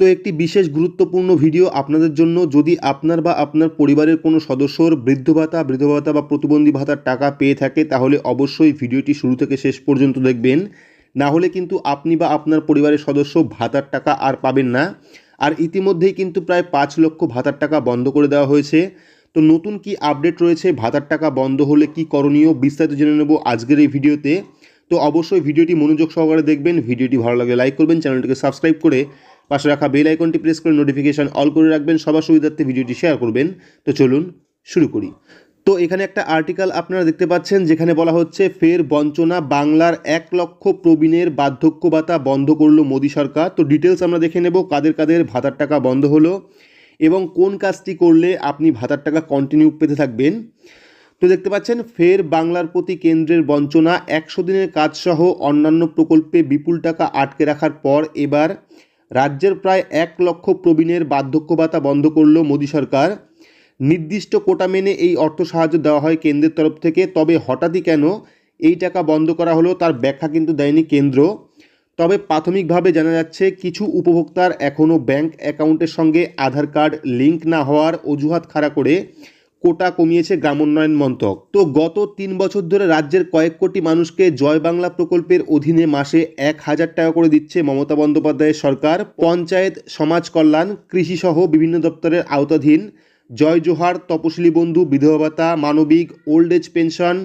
তো একটি বিশেষ গুরুত্বপূর্ণ ভিডিও আপনাদের জন্য। যদি আপনার বা আপনার পরিবারের কোনো সদস্যর বৃদ্ধ ভাতা বৃদ্ধ ভাতা বা প্রতিবন্ধী ভাতার টাকা পেয়ে থাকে, তাহলে অবশ্যই ভিডিওটি শুরু থেকে শেষ পর্যন্ত দেখবেন। না হলে কিন্তু আপনি বা আপনার পরিবারের সদস্য ভাতার টাকা আর পাবেন না। আর ইতিমধ্যেই কিন্তু প্রায় পাঁচ লক্ষ ভাতার টাকা বন্ধ করে দেওয়া হয়েছে। তো নতুন কি আপডেট রয়েছে, ভাতার টাকা বন্ধ হলে কি করণীয়, বিস্তারিত জেনে নেব আজকের এই ভিডিওতে। তো অবশ্যই ভিডিওটি মনোযোগ সহকারে দেখবেন, ভিডিওটি ভালো লাগলে লাইক করবেন, চ্যানেলটিকে সাবস্ক্রাইব করে পাশে রাখা বেল আইকনটি প্রেস করে নোটিফিকেশন অল করে রাখবেন, সবার সুবিধার্থে ভিডিওটি শেয়ার করবেন। তো চলুন শুরু করি। তো এখানে একটা আর্টিকেল আপনারা দেখতে পাচ্ছেন, যেখানে বলা হচ্ছে, ফের বঞ্চনা বাংলার এক লক্ষ প্রবীণের বার্ধক্য ভাতা বন্ধ করল মোদী সরকার। তো ডিটেলস আমরা দেখে নেব, কাদের কাদের ভাতার টাকা বন্ধ হলো এবং কোন কাজটি করলে আপনি ভাতার টাকা কন্টিনিউ পেতে থাকবেন। তো দেখতে পাচ্ছেন, ফের বাংলার প্রতি কেন্দ্রের বঞ্চনা, একশো দিনের কাজসহ অন্যান্য প্রকল্পে বিপুল টাকা আটকে রাখার পর এবার রাজ্যের প্রায় এক লক্ষ প্রবীণের বার্ধক্য ভাতা বন্ধ করল মোদী সরকার। নির্দিষ্ট কোটা মেনে এই অর্থ সাহায্য দেওয়া হয় কেন্দ্রের তরফ থেকে, তবে হঠাৎই কেন এই টাকা বন্ধ করা হলো তার ব্যাখ্যা কিন্তু দেয়নি কেন্দ্র। তবে প্রাথমিকভাবে জানা যাচ্ছে, কিছু উপভোক্তার এখনও ব্যাংক অ্যাকাউন্টের সঙ্গে আধার কার্ড লিঙ্ক না হওয়ার অজুহাত খাড়া করে কোটা কমিয়েছে গ্রামোন্নয়ন মন্ত্রক। তো গত তিন বছর ধরে রাজ্যের কয়েক কোটি মানুষকে জয় বাংলা প্রকল্পের অধীনে মাসে এক হাজার টাকা করে দিচ্ছে মমতা বন্দ্যোপাধ্যায়ের সরকার, পঞ্চায়েত, সমাজ কল্যাণ, কৃষিসহ বিভিন্ন দপ্তরের আওতাধীন জয় জোহার, তপশিলি বন্ধু, বিধবা ভাতা, মানবিক, ওল্ড এজ পেনশন,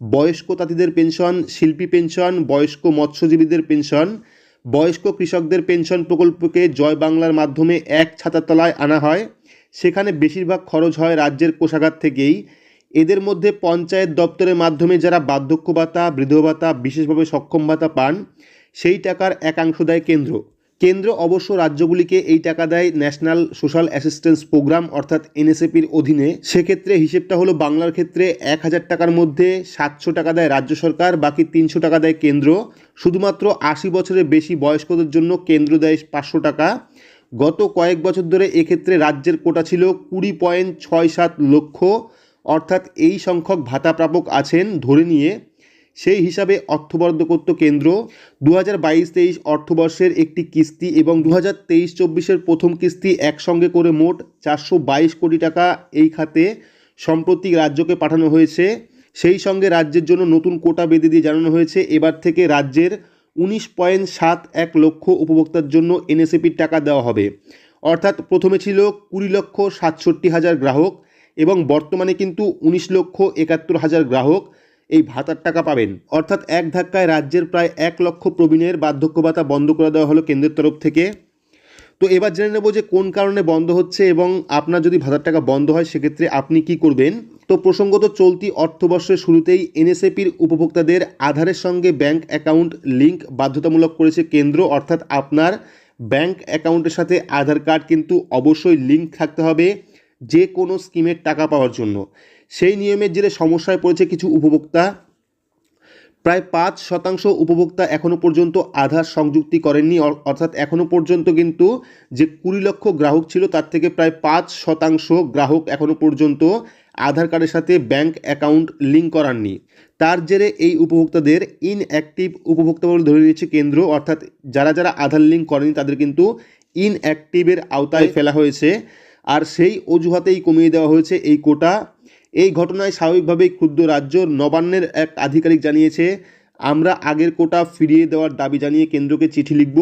বয়স্ক তাঁতিদের পেনশন, শিল্পী পেনশন, বয়স্ক মৎস্যজীবীদের পেনশন, বয়স্ক কৃষকদের পেনশন প্রকল্পকে জয় বাংলার মাধ্যমে এক ছাতার তলায় আনা হয়। সেখানে বেশিরভাগ খরচ হয় রাজ্যের কোষাগার থেকেই। এদের মধ্যে পঞ্চায়েত দপ্তরের মাধ্যমে যারা বার্ধক্য ভাতা বৃদ্ধ ভাতা বিশেষভাবে সক্ষম ভাতা পান, সেই টাকার একাংশ দেয় কেন্দ্র। কেন্দ্র অবশ্য রাজ্যগুলিকে এই টাকা দেয় ন্যাশনাল সোশ্যাল অ্যাসিস্ট্যান্স প্রোগ্রাম অর্থাৎ এনএসএপির অধীনে। সেক্ষেত্রে হিসেবটা হলো বাংলার ক্ষেত্রে এক হাজার টাকার মধ্যে সাতশো টাকা দেয় রাজ্য সরকার, বাকি তিনশো টাকা দেয় কেন্দ্র। শুধুমাত্র আশি বছরের বেশি বয়স্কদের জন্য কেন্দ্র দেয় পাঁচশো টাকা। গত কয়েক বছর ধরে এক্ষেত্রে রাজ্যের কোটা ছিল কুড়ি পয়েন্ট ছয় সাত লক্ষ। অর্থাৎ এই সংখ্যক ভাতা প্রাপক আছেন ধরে নিয়ে। সেই হিসাবে অর্থ বরাদ্দ করত কেন্দ্র দু হাজার বাইশ তেইশ অর্থবর্ষের একটি কিস্তি এবং দু হাজার তেইশ চব্বিশের প্রথম কিস্তি একসঙ্গে করে মোট চারশো বাইশ কোটি টাকা এই খাতে সম্প্রতি রাজ্যকে পাঠানো হয়েছে। সেই সঙ্গে রাজ্যের জন্য নতুন কোটা বেঁধে দিয়ে জানানো হয়েছে। এবার থেকে রাজ্যের উনিশ পয়েন্ট সাত এক লক্ষ উপভোক্তার জন্য এনএসএপির টাকা দেওয়া হবে। অর্থাৎ প্রথমে ছিল কুড়ি লক্ষ সাতষট্টি হাজার গ্রাহক এবং বর্তমানে কিন্তু উনিশ লক্ষ একাত্তর হাজার গ্রাহক এই ভাতার টাকা পাবেন। অর্থাৎ এক ধাক্কায় রাজ্যের প্রায় এক লক্ষ প্রবীণের বার্ধক্য ভাতা বন্ধ করে দেওয়া হলো কেন্দ্রের তরফ থেকে। তো এবার জেনে নেব যে কোন কারণে বন্ধ হচ্ছে এবং আপনার যদি ভাতার টাকা বন্ধ হয়, সেক্ষেত্রে আপনি কি করবেন? তো প্রসঙ্গত চলতি অর্থবর্ষের শুরুতেই এনএসএপির উপভোক্তাদের আধারের সঙ্গে ব্যাংক অ্যাকাউন্ট লিঙ্ক বাধ্যতামূলক করেছে কেন্দ্র। অর্থাৎ আপনার ব্যাংক অ্যাকাউন্টের সাথে আধার কার্ড কিন্তু অবশ্যই লিঙ্ক থাকতে হবে যে কোনো স্কিমের টাকা পাওয়ার জন্য। সেই নিয়মের জেরে সমস্যায় পড়েছে কিছু উপভোক্তা। প্রায় পাঁচ শতাংশ উপভোক্তা এখনও পর্যন্ত আধার সংযুক্তি করেননি অর্থাৎ এখনও পর্যন্ত কিন্তু যে কুড়ি লক্ষ গ্রাহক ছিল তার থেকে প্রায় পাঁচ শতাংশ গ্রাহক এখনও পর্যন্ত আধার কার্ডের সাথে ব্যাংক অ্যাকাউন্ট লিঙ্ক করাননি। তার জেরে এই উপভোক্তাদের ইনঅ্যাক্টিভ উপভোক্তা বলে ধরে নিয়েছে কেন্দ্র অর্থাৎ যারা যারা আধার লিঙ্ক করেনি তাদের কিন্তু ইনঅ্যাক্টিভের আওতায় ফেলা হয়েছে। আর সেই অজুহাতেই কমিয়ে দেওয়া হয়েছে এই কোটা। এই ঘটনায় স্বাভাবিকভাবেই ক্ষুদ্র রাজ্য নবান্নের এক আধিকারিক জানিয়েছে, আমরা আগের কোটা ফিরিয়ে দেওয়ার দাবি জানিয়ে কেন্দ্রকে চিঠি লিখব।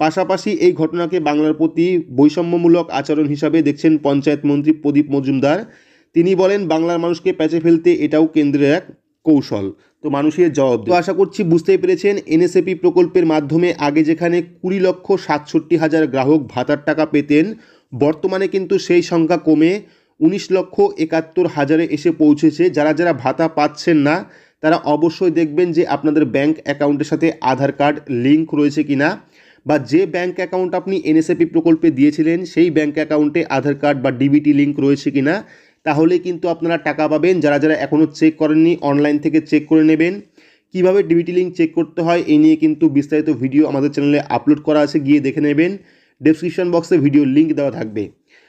পাশাপাশি এই ঘটনাকে বাংলার প্রতি বৈষম্যমূলক আচরণ হিসাবে দেখছেন পঞ্চায়েত মন্ত্রী প্রদীপ মজুমদার। তিনি বলেন, বাংলার মানুষকে প্যাচে ফেলতে এটাও কেন্দ্রের এক কৌশল। তো মানুষের জবাব তো আশা করছি বুঝতেই পেরেছেন, এনএসএপি প্রকল্পের মাধ্যমে আগে যেখানে কুড়ি লক্ষ সাতষট্টি হাজার গ্রাহক ভাতার টাকা পেতেন, বর্তমানে কিন্তু সেই সংখ্যা কমে উনিশ লক্ষ একাত্তর হাজারে এসে পৌঁছেছে। যারা যারা ভাতা পাচ্ছেন না, তারা অবশ্যই দেখবেন যে আপনাদের ব্যাংক অ্যাকাউন্টের সাথে আধার কার্ড লিঙ্ক রয়েছে কি না বা যে ব্যাংক অ্যাকাউন্ট আপনি এনএসএপি প্রকল্পে দিয়েছিলেন, সেই ব্যাংক অ্যাকাউন্টে আধার কার্ড বা ডিবিটি লিঙ্ক রয়েছে কি না তাহলে কিন্তু আপনারা টাকা পাবেন। যারা যারা এখনও চেক করেননি, অনলাইন থেকে চেক করে নেবেন। কীভাবে ডিবিটি লিঙ্ক চেক করতে হয় এই নিয়ে কিন্তু বিস্তারিত ভিডিও আমাদের চ্যানেলে আপলোড করা আছে, গিয়ে দেখে নেবেন। ডেসক্রিপশন বক্সে ভিডিও লিঙ্ক দেওয়া থাকবে।